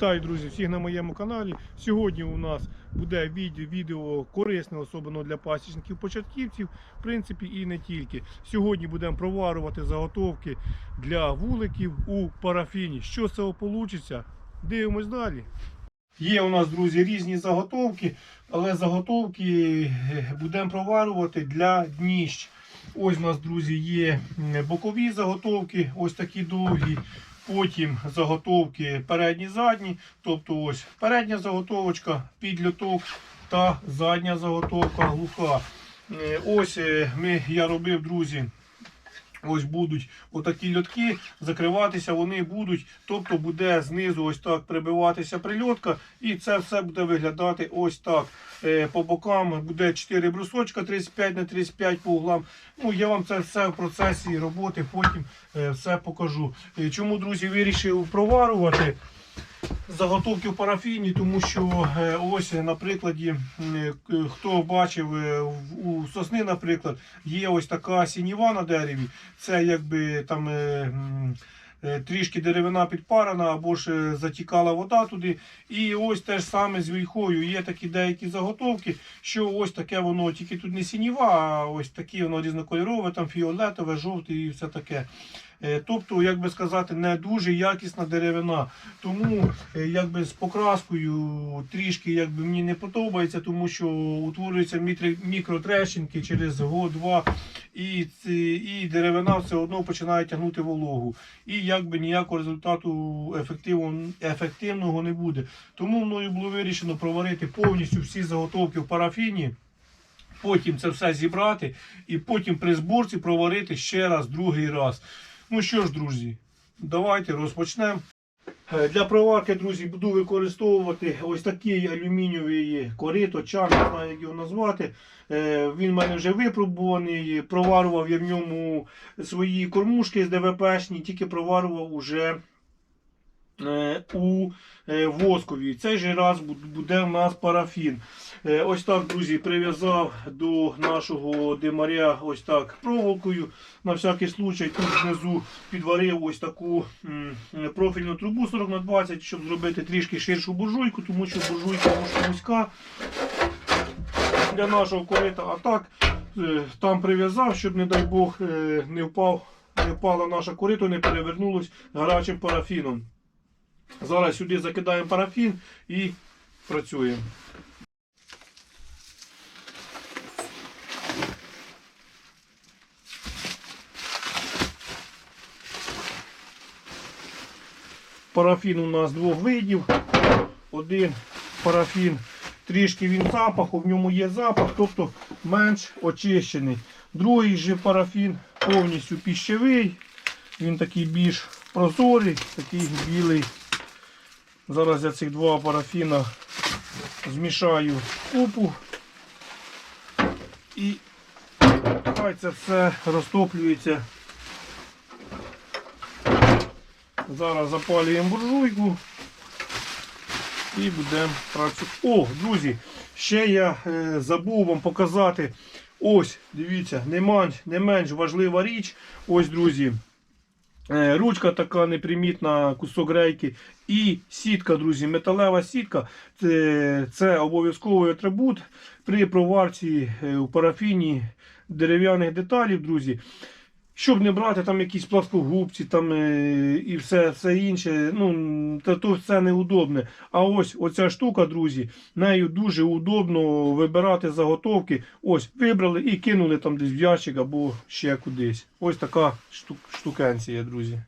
Вітаю, друзі, всіх на моєму каналі. Сьогодні у нас буде відео, корисне, особливо для пасічників початківців, в принципі, і не тільки. Сьогодні будемо проварювати заготовки для вуликів у парафіні. Що з цього вийде? Дивимось далі. Є у нас, друзі, різні заготовки, але заготовки е, будемо проварювати для дніщ. Ось у нас, друзі, є бокові заготовки, ось такі довгі. Потім заготовки передні задні. Тобто ось передня заготовочка, підліток та задня заготовка глуха. Е, Ось е, ми, я робив, друзі. Ось будуть отакі льотки, закриватися вони будуть, тобто буде знизу ось так прибиватися прильотка, і це все буде виглядати ось так. Е, По бокам буде 4 брусочка 35 на 35 по углам. Ну, я вам це все в процесі роботи потім е, все покажу. Е, Чому, друзі, вирішив проварувати? Заготовки в парафіні, тому що е, ось на прикладі, е, хто бачив е, у сосни, наприклад, є ось така сініва на дереві. Це якби там трішки деревина підпарена або ж затікала вода туди. І ось те ж саме з вільхою. Є такі деякі заготовки, що ось таке воно, тільки тут не сініва, а ось таке воно різнокольорове, там фіолетове, жовте і все таке. Е, Тобто, як би сказати, не дуже якісна деревина. Тому е, якби з покраскою трішки якби мені не подобається, тому що утворюються мікротрещинки через год-два, і, і деревина все одно починає тягнути вологу. І якби ніякого результату ефективного не буде. Тому мною було вирішено проварити повністю всі заготовки в парафіні. Потім це все зібрати і потім при зборці проварити ще раз, другий раз. Ну що ж, друзі, давайте розпочнемо. Е, Для проварки, друзі, буду використовувати ось такий алюмінієвий корито, чан, не знаю, як його назвати. Е, Він в мене вже випробуваний. Проварував я в ньому свої кормушки з ДВПшні, тільки проварував уже у е, воскові. Цей же раз буде у нас парафін. Е, Ось так, друзі, прив'язав до нашого димаря ось так проволокою. На всякий случай тут знизу підварив ось таку профільну трубу 40 на 20, щоб зробити трішки ширшу буржуйку, тому що буржуйка вузька для нашого корита. А так е, там прив'язав, щоб, не дай Бог, е, не впав, не впала наша корито, не перевернулось гарячим парафіном. Зараз сюди закидаємо парафін і працюємо. Парафін у нас двох видів. Один парафін, трішки він запаху, в ньому є запах, тобто менш очищений. Другий же парафін повністю піщевий. Він такий більш прозорий, такий білий. Зараз я цих два парафіна змішаю в купу. І хай це все розтоплюється. Зараз запалюємо буржуйку і будемо працювати. О, друзі, ще я е, забув вам показати. Ось, дивіться, не менш, не менш важлива річ. Ось, друзі. Е, Ручка така непримітна, кусок рейки. І сітка, друзі, металева сітка. Це, це обов'язковий атрибут при проварці е, у парафіні дерев'яних деталів, друзі. Щоб не брати там якісь пласкогубці там, е, і все, все інше, ну, то, то все неудобне. А ось оця штука, друзі, нею дуже удобно вибирати заготовки. Ось, вибрали і кинули там десь в ящик або ще кудись. Ось така штук, штукенція, друзі.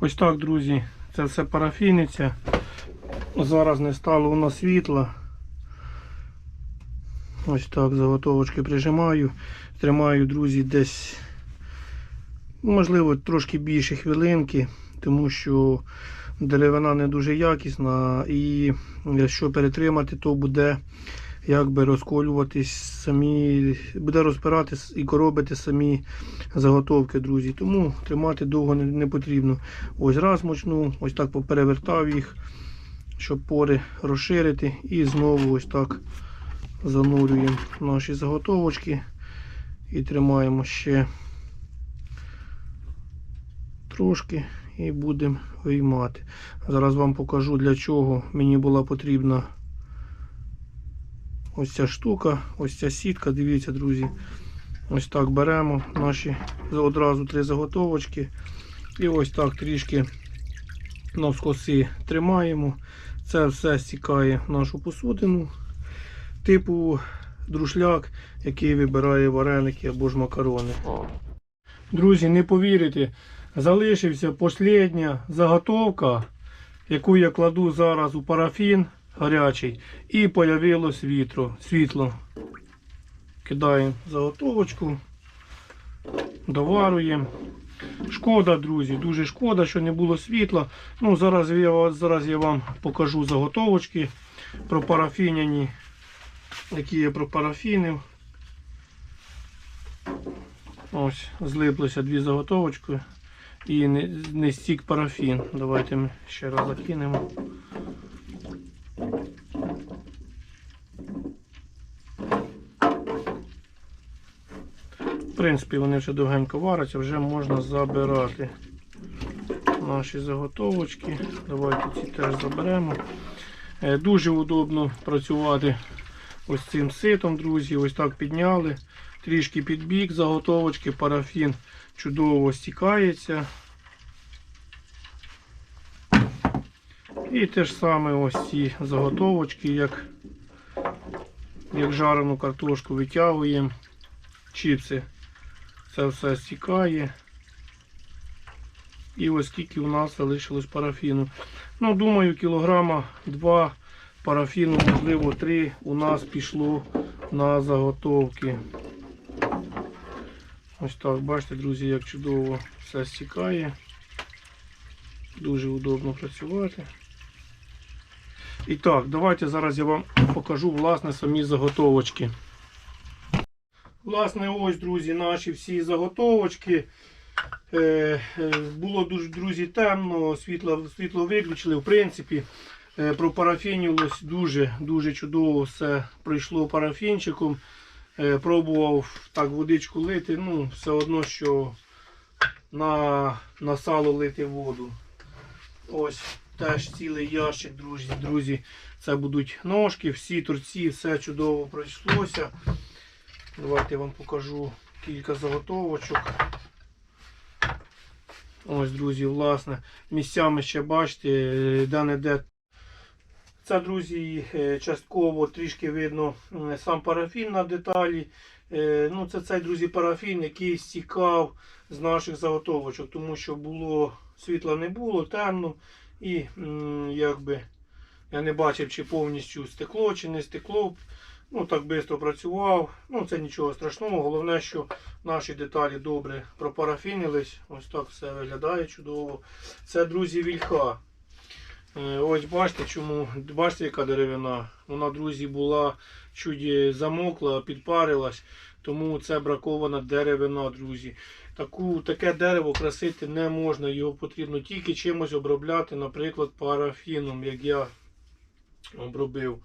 Ось так, друзі, це все парафіниця. Зараз не стало у нас світла. Ось так заготовочки прижимаю. Тримаю, друзі, десь, можливо, трошки більше хвилинки, тому що деревина не дуже якісна. І якщо перетримати, то буде якби розколюватись самі, буде розпиратись і коробити самі заготовки, друзі. Тому тримати довго не, не потрібно. Ось раз мочну, ось так поперевертав їх, щоб пори розширити. І знову ось так занурюємо наші заготовочки і тримаємо ще трошки і будемо виймати. Зараз вам покажу для чого мені була потрібна ось ця штука, ось ця сітка. Дивіться, друзі. Ось так беремо наші одразу три заготовочки. І ось так трішки навскоси тримаємо. Це все стікає в нашу посудину. Типу друшляк, який вибирає вареники або ж макарони. Друзі, не повірите, залишився остання заготовка, яку я кладу зараз у парафін гарячий, і появилось вітро, світло. Кидаємо заготовочку, доварюємо. Шкода, друзі, дуже шкода, що не було світла. Ну, зараз я, зараз я вам покажу заготовочки пропарафіняні, які я пропарафінив. Ось, злиплися дві заготовочки і не, не стік парафін. Давайте ми ще раз закинемо. В принципі, вони вже довгенько варяться, вже можна забирати наші заготовочки. Давайте ці теж заберемо. Е, Дуже удобно працювати ось цим ситом, друзі. Ось так підняли. Трішки під бік заготовочки, парафін чудово стікається. І те ж саме ось ці заготовочки, як, як жарену картошку витягуємо, чіпси. Це все стікає. І ось скільки у нас залишилось парафіну. Ну, думаю, кілограма два парафіну, можливо, три у нас пішло на заготовки. Ось так, бачите, друзі, як чудово все стікає. Дуже удобно працювати. І так, давайте зараз я вам покажу власне самі заготовочки. Власне, ось, друзі, наші всі заготовочки. Е, е, було дуже, друзі, темно, світло, світло виключили. В принципі, е, пропарафінилось дуже дуже чудово все пройшло парафінчиком. Е, пробував так водичку лити, ну, все одно, що на, на сало лити воду. Ось теж цілий ящик, друзі. друзі. Це будуть ножки, всі торці, все чудово пройшлося. Давайте я вам покажу кілька заготовочок. Ось, друзі, власне, місцями ще бачите, де-не-де. Це, друзі, е, частково трішки видно сам парафін на деталі. Е, Ну, Це цей, друзі, парафін, який стікав з наших заготовочок, тому що було світла не було, темно. І якби я не бачив, чи повністю стекло, чи не стекло. Ну, так швидко працював. Ну, це нічого страшного. Головне, що наші деталі добре пропарафінились. Ось так все виглядає чудово. Це, друзі, вільха. Е, Ось бачите, чому бачите, яка деревина. Вона, друзі, була чуть замокла, підпарилась, тому це бракована деревина, друзі. Таку, таке дерево красити не можна, його потрібно тільки чимось обробляти, наприклад, парафіном, як я обробив.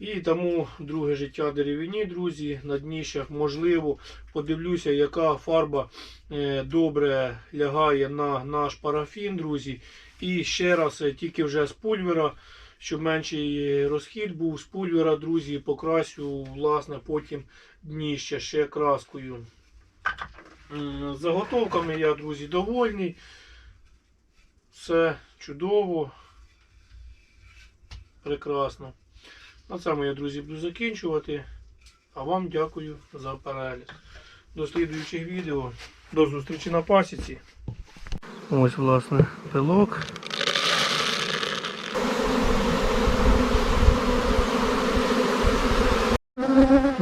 І тому друге життя деревині, друзі, на дніщах. Можливо, подивлюся, яка фарба е, добре лягає на наш парафін, друзі. І ще раз, е, тільки вже з пульвера, щоб менший розхід був з пульвера, друзі, покрасю, власне, потім дніще ще краскою. М, Заготовками я, друзі, довольний. Все чудово. Прекрасно. На цьому я, друзі, буду закінчувати. А вам дякую за перегляд. До слідуючих відео. До зустрічі на пасіці. Ось, власне, пилок.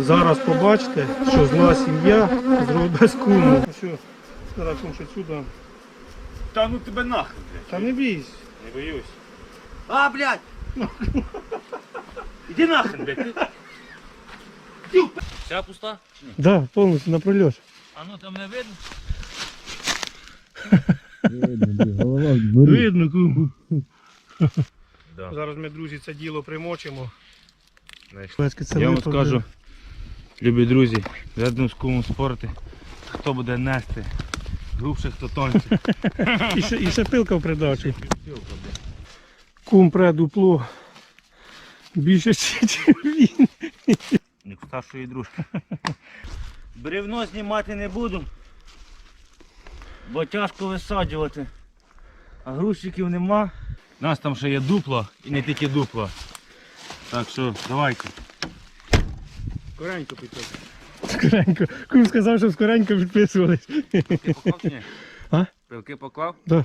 Зараз побачите, що зла сім'я зробить без куму. Що, зараз що сюди. Та ну тебе нахрен, блядь. Та не бійся. Не боюсь. А, блядь! Іди нахрен, блядь. Вся пуста? Да, повністю на прольот. А ну там не видно. Видно, кум. Да. Зараз ми, друзі, це діло примочимо. Я вам скажу, любі друзі, задну з кумом спорти, хто буде нести, грубше, хто тонше. І ще, і ще пилка в придачу. Кум пре дупло. Більше, ніж він. Як старшої дружки. Бревно знімати не буду, бо тяжко висаджувати. А грузчиків нема. У нас там ще є дупло і не тільки дупло. Так що давайте. Скоренько підписуй. Скоренько. Кум сказав, що скоренько підписувались. Пилки поклав чи ні? А? Пилки поклав? Да.